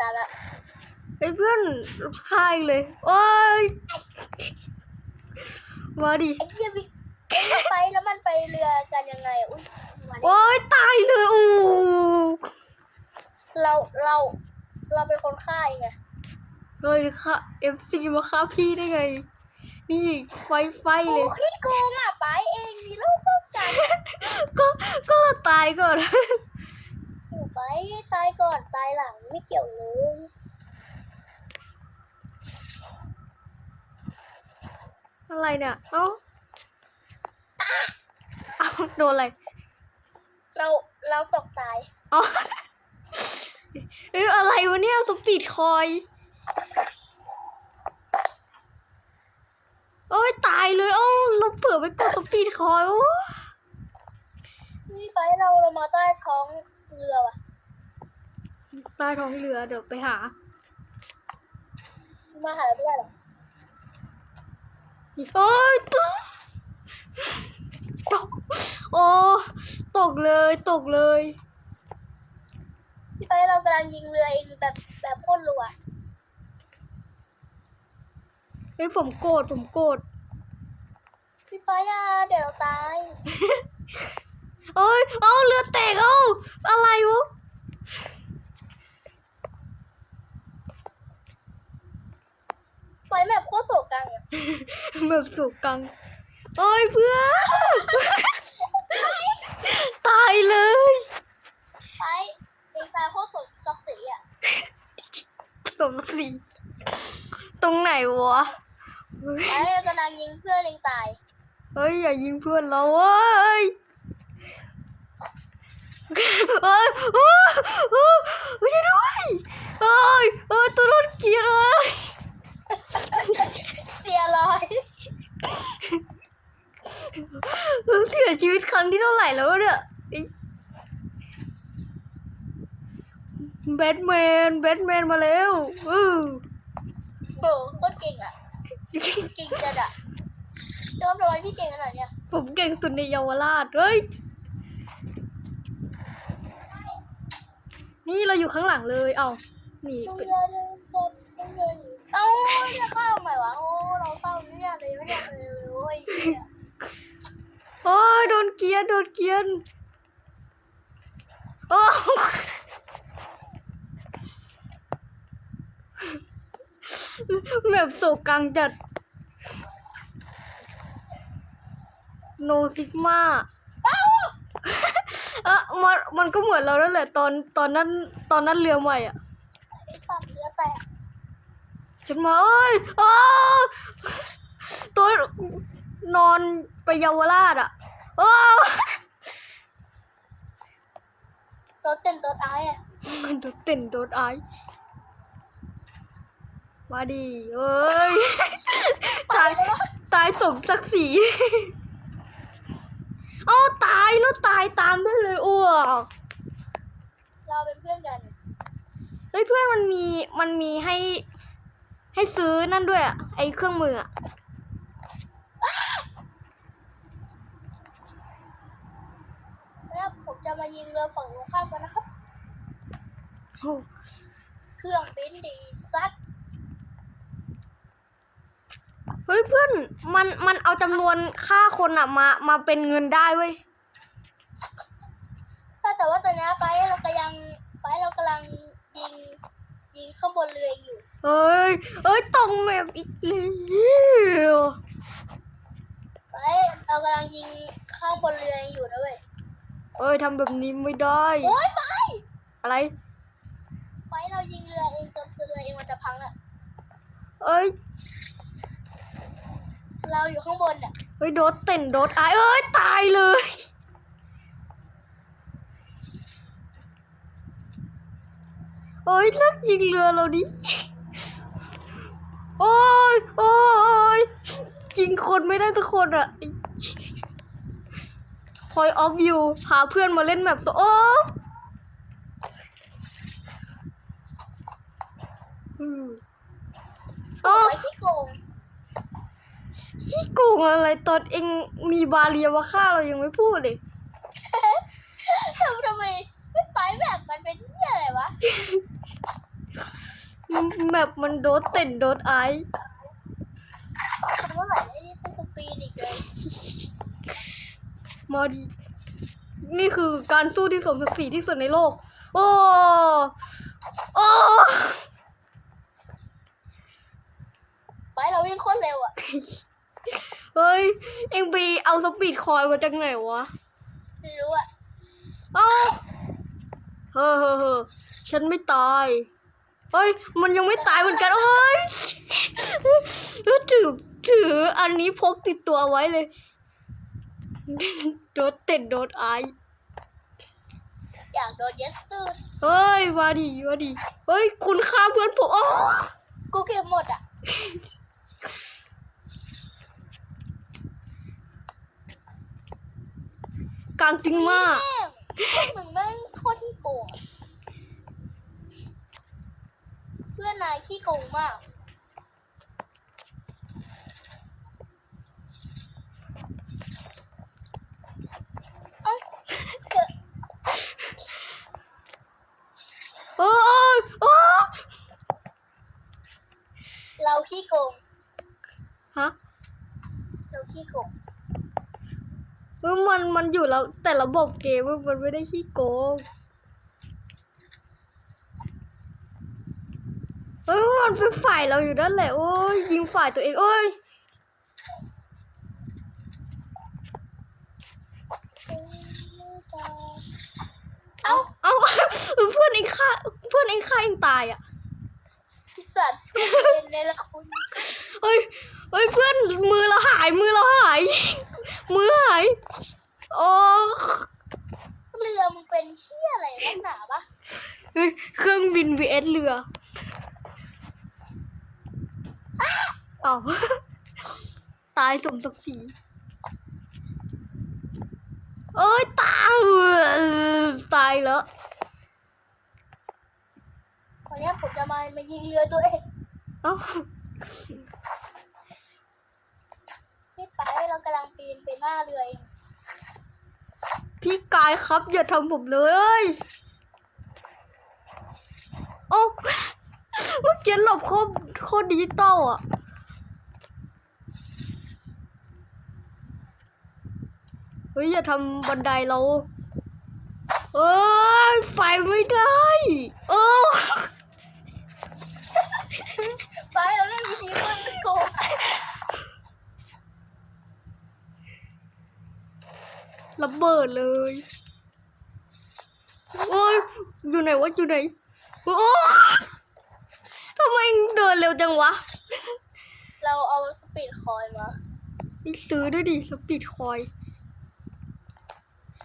ตายละไอ้เพื่อนฆ่าอีกเลย โอ้ยมาดิไอ้เหี้ยวิไปแล้วมันไปเรือกันยังไง อุ้ยมาดิโอ้ยตายเลยอู้เราเราเราเป็นคนฆ่าเองไงเฮ้ยค่ะเอฟซีมาฆ่าพี่ได้ไง นี่ไฟไฟโอ้เลยขี้โกงอะไปเองมีลูกต้องใจก็ก็ตายก่อนหนูไป ตายก่อนตายหลังไม่เกี่ยวเลยอะไรเนี่ยเอ้าเอ้าโดนอะไรเราเราตกตายอ๋อเอ้ยอะไรวะเนี่ยสปีดคอยโอ้ยตายเลยเอ้าเราเผื่อไปกดสปีดคอยโอ้นี่ไปเราเรามาใต้ท้องเรือว่ะ ใต้ท้องเรือเดี๋ยวไปหา มาหาเพื่อนเหรอโอ้ยตกตกโอ้ตกเลยตกเลยพี่ไปเรากำลังยิงเรือเองแบบแบบโคตรรัวเฮ้ยผมโกรธผมโกรธพี่ไปอะเดี๋ยวเราตาย เอ้ยเอาเรือแตกเอาอะไรวะ ไปแบบโคตรโศกกังอะแบบสุกกังเอ้ยเพื่อน ตายเลย ไปเองตายโคตรโศกศักดิ์ศรีอะสมศรีตรงไหนวะไปเรากำลังยิงเพื่อนเองตายเฮ้ยอย่ายิงเพื่อนเราเว้ยเอ้ยโอ้โอ้ช่วยด้วยเอ้ยเอ้ยตัวรถเกียร์เลย เสียร้อยเสียชีวิตครั้งที่เท่าไหร่แล้ววะเนี่ยไอ้แบทแมนแบทแมนมาแล้วอือโหโคตรเก่งอะเก่งจัดอะเจ้าทำไมพี่เก่งขนาดเนี้ยผมเก่งสุดในเยาวราชเฮ้ยนี่เราอยู่ข้างหลังเลย เอานี่ต้องเป็น เดินเดินต้อง เดินเอ้าจะเข้าใหม่วะโอ้เราเข้าเนี่ยเลยไม่ได้เลยโอ้ยเฮ้ยโอ้ยโดนเกียนโดนเกียนโอ้แบบโศกกังจัดโนซิกมาเอะมันมันก็เหมือนเราแล้วแหละตอนตอนนั้นตอนนั้นเรือใหม่อะ ไอ้สัตว์เรือแตก ฉันมาเอ้ยอ้าวตัวนอนไปเยาวราชอะอ้าวตัวเต้นตัวตายอะมันโดดเต้นโดดไอายมาดิเอ้ยตายตายสมศักดิ์ศรีเอ้าตายแล้วตายตามด้วยเลยอ้วกเราเป็นเพื่อนกันเฮ้ยเพื่อนมันมีมันมีให้ ให้ซื้อนั่นด้วยอะไอเครื่องมืออะแล้วผมจะมายิงเรือฝั่งตรงข้ามกันนะครับ โอ้เครื่องบินดีซัดเฮ้ยเพื่อนมันมันเอาจำนวนค่าคนอะมามาเป็นเงินได้เว้ยถ้าแต่ว่าตอนนี้ไปเรากำลังไปเรากำลังยิงยิงข้างบนเรืออยู่ เอ้ย เอ้ยตรงแมปอีกแล้วไปเรากำลังยิงข้างบนเรืออยู่นะเว้ยเอ้ยทำแบบนี้ไม่ได้ โอ๊ยไปอะไร ไปเรายิงเรือเองจนเรือเองมันจะพังอะ เอ้ย เราอยู่ข้างบนอะ เฮ้ยโดดเต้นโดดไอายเอ้ยตายเลย เอ้ยเลิกยิงเรือเราดิ โอ้ยโอ้ยยิงคนไม่ได้สักคนอะพอยออฟวิวพาเพื่อนมาเล่นแบบโซโอ้อืมโอ้ไปขี้โกงขี้โกงอะไรตอนเองมีบาเรียมาฆ่าเรายังไม่พูดเลย ทำทำไมไม่ไปแบบมันเป็นเหี้ยอะไรวะ แมปมันโดดเต้นโดดไอซ์เมื่อไหร่ไอ้นี่เป็นสปีดอีกเลยมาดินี่คือการสู้ที่สมศักดิ์ศรีที่สุดในโลก โอ้ โอ้ ไปเราวิ่งโคตรเร็วอะ เฮ้ย เอ็งไปเอาสปีดคอยมาจากไหนวะ ไม่รู้อะเอ้าเฮ้อเฮ้อเฮ้อฉันไม่ตาย เฮ้ย มันยังไม่ตายเหมือนกันเอ้ยถือถืออันนี้พกติดตัวไว้เลย โดดเต้นโดดไอซ์อยากโดนเยสตูดเฮ้ยมาดิมาดิเฮ้ย คุณฆ่าเพื่อนผมโอ้กูเก็บหมดอะการซิงมาแม่งมึงแม่งโคตรขี้โกงเพื่อนนายขี้โกงมากเอ้าเกิดเอ้ยโอ้เราขี้โกง ฮะ เราขี้โกงเออมันมันอยู่แล้วแต่ระบบเกมมันไม่ได้ขี้โกงเออมัน เป็นฝ่ายเราอยู่นั่นแหละ โอ้ยยิงฝ่ายตัวเอง โอ้ยเอ้าเอ้าเพื่อนเองฆ่าเพื่อนเองฆ่าเองตายอะพิสัตว์เป็นในละคุณเฮ้ยเฮ้ยเพื่อนมือเราหายมือเราหาย มือหายโอ้เรือมึงเป็นเชี่ยอะไรนักหนาปะเฮ้ยเครื่องบิน vs เรือ อ้าวตายสมศักดิ์ศรีเอ้ยตายเออตายแล้วตอนเนี้ยผมจะมามายิงเรือตัวเองเอ้าพี่ไปเรากำลังปีนไปหน้าเรือเองพี่กายครับ อย่าทำผมเลย โอ้าเมื่อกี้หลบโคตรโคตรดิจิตอลอะ เฮ้ยอย่าทำบันไดเรา เอ้ยไฟไม่ได้โอ้ไปเราเล่นวิธีเพื่อนไม่โกงระเบิดเลยโอ้ยอยู่ไหนวะอยู่ไหนโอ้ทำไมเดินเร็วจังวะ เราเอาสปีดคอยมานี่ซื้อด้วยดิสปีดคอย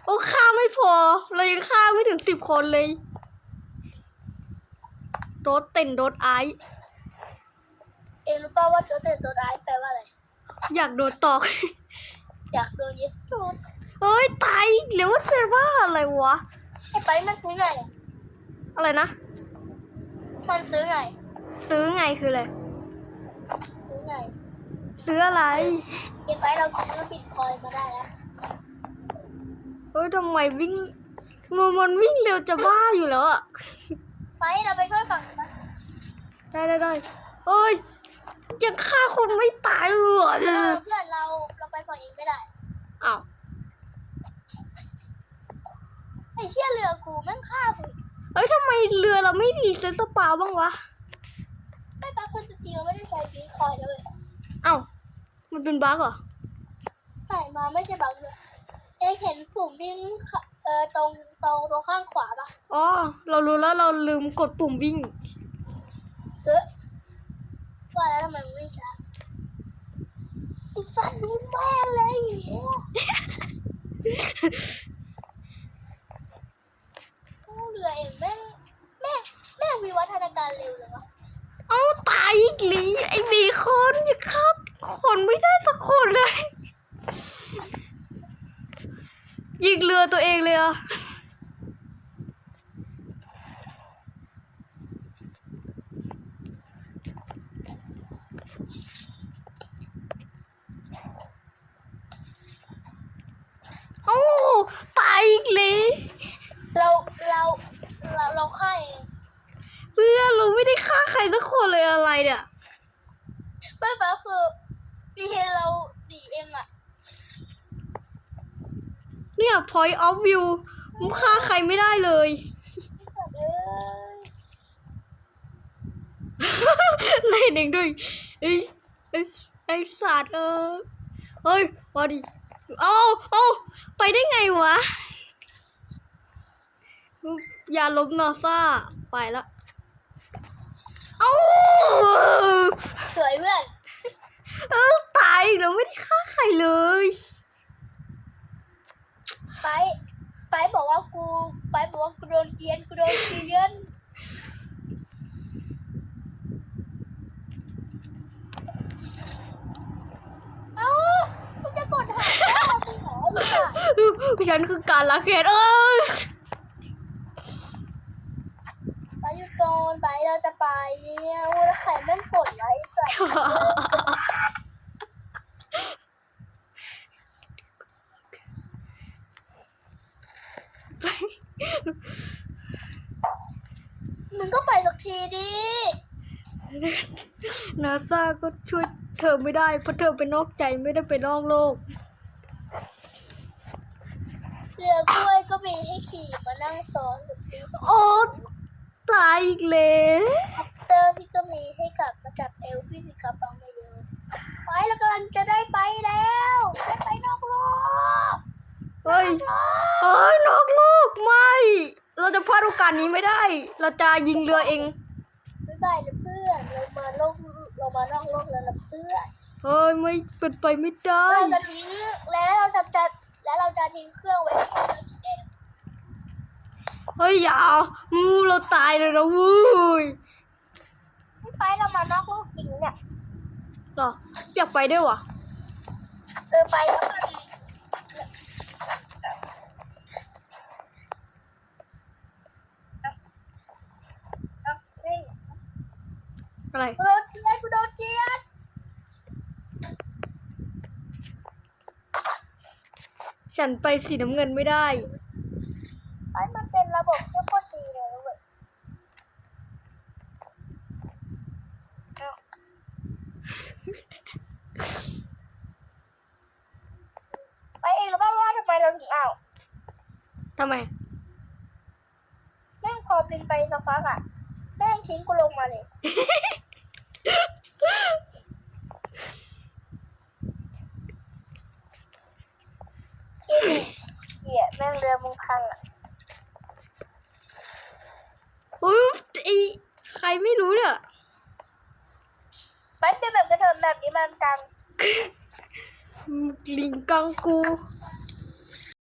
โอ้ค่าไม่พอ เรายังค่าไม่ถึงสิบคนเลย โดดเต้นโดดไอซ์เองรู้ป่าว่าตัวเต็นตัวร้ายแปลว่าอะไร อยากโดดตอก อยากโดนเยสตูดเอ้ยตายอีกแล้วว่าเป็นว่าอะไรวะ ไอ้ไปมันซื้อไง อะไรนะ มันซื้อไง ซื้อไงคืออะไร ซื้อไง ซื้ออะไร ไอ้ไปเราซื้อสปีดคอยมาได้แล้ว เอ้ยทำไมวิ่งมันมันวิ่งเร็วจะบ้าอยู่แล้วอะไปเราไปช่วยฝั่งมันได้ได้ได้เอ้ยยังฆ่าคนไม่ตายเหรอเออเพื่อนเราเราไปฝั่งเองไม่ได้อ้าวไอ้เชี่ยเรือกูแม่งฆ่ากูเอ้ยทำไมเรือเราไม่รีเซ็ตสปาบ้างวะไม่ปักคุณจริงๆเราไม่ได้ใช้สปีดคอยเลยเอ้ามันเป็นบั๊กเหรอใช่มาไม่ใช่บังเลย เอ็งเห็นปุ่มวิ่งขะเออตรงตรงตรงข้างขวาปะอ๋อ เรารู้แล้วเราลืมกดปุ่มวิ่งซื้อว่าแล้วทำไมมึงไม่ช้าไอ้สัตว์นี่แม่งเลยไอ้เหี้ยโอ้เรือเองแม่งแม่งแม่งมีวัฒนาการเร็วเลยวะเอ้าตายอีกลีไอ้บีคอนอย่าฆ่าคนไม่ได้สักคนเลย ยิงเรือตัวเองเลยอะเอ้าตายอีกลีเราเราเราเราฆ่าเองเพื่อนเราไม่ได้ฆ่าใครสักคนเลยอะไรเนี่ยไม่ปะคือดีเทเราดีเองอะ เนี่ย point of view มันฆ่าใครไม่ได้เลยเอ้ยไล่เองด้วยไอ้ไอ้ไอ้สัตว์เออเฮ้ยพอดีเอาเอาไปได้ไงวะ อย่าลบนาซาไปละเอาสวยเพื่อนเออตายอีกแล้วไม่ได้ฆ่าใครเลย ไปไปบอกว่ากู ไปบอกว่ากูโดนเกลียนกูโดนเกลียนเอ้ามึงจะกดหาแล้วมึงหรออยู่อะฉันคือการละเกดเออไปอยู่ก่อนไปเราจะไปเนี่ยโอ้ยแล้วใครแม่งกดไว้ใส่ มึงก็ไปสักทีดินาซาก็ช่วยเธอไม่ได้เพราะเธอไปนอกใจไม่ได้ไปนอกโลกเรือกล้วยก็มีให้ขี่มานั่งซ้อนกับพี่โอ้ตายอีกแล้ว เตอร์พี่ก็มีให้กลับมาจับเอวพี่สิกลับบังไม่เยอะไปแล้วกันจะได้ไปแล้วได้ไปนอกโลก เฮ้ย เอ้ยนอกโลกไม่ เราจะพลาดโอกาส นี้ไม่ได้ เราจะยิงเรือเองบ๊ายบายนะเพื่อนเรามาโลกเรามานอกโลกแล้วนะเพื่อนเฮ้ยไม่เป็นไปไม่ได้เราจะทิ้งแล้วเราจะจะแล้วเราจะทิ้งเครื่องไว้ที่เราจะเด่นเฮ้ยอย่ามูเราตายเลยนะเวุ้ยไม่ไปเรามานอกโลกจริงเนี่ยเหรออยากไปด้วยวะเออไปแล้วกันเอาเฮ้ย อะไรกูโดนเจียนกูโดนเจียนฉันไปสีน้ำเงินไม่ได้ไอ้มันเป็นระบบที่โคตรดีเลยนะเว้ยเอาไปเองหรือเปล่าว่าทำไมเราถึงเอาทำไมแม่งพอบินไปสักพักอะแม่งทิ้งกูลงมาเลย เฮ้ยเหี้ยแม่งเรือมึงพังอะอุ้ยไอใครไม่รู้เนี่ยไปเป็นแบบกระเทิมแบบนี้มันจังลิงกังกู